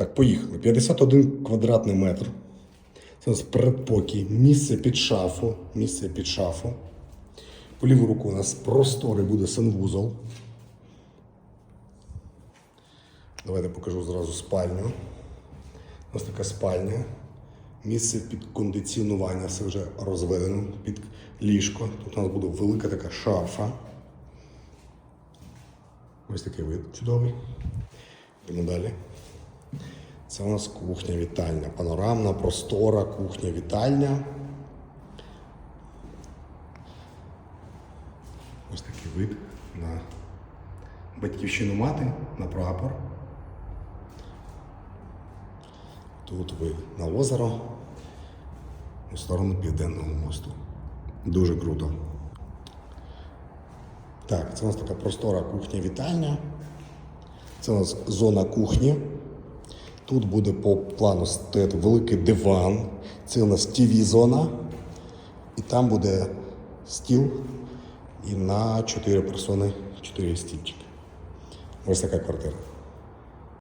Так, поїхали. 51 квадратний метр. Це у нас передпокій, місце під шафу. Місце під шафу. По ліву руку у нас просторий буде санвузол. Давайте покажу зразу спальню. У нас така спальня. Місце під кондиціонування, все вже розведено під ліжко. Тут у нас буде велика така шафа. Ось такий вид чудовий. Йдемо далі. Це у нас кухня вітальня. Панорамна, простора, кухня вітальня. Ось такий вид на батьківщину мати, на прапор. Тут вид на озеро у сторону Південного мосту. Дуже круто. Так, це у нас така простора кухня-вітальня. Це у нас зона кухні. Тут буде по плану стояти великий диван. Це у нас ТВ-зона. І там буде стіл і на 4 персони 4 стільчики. Ось така квартира.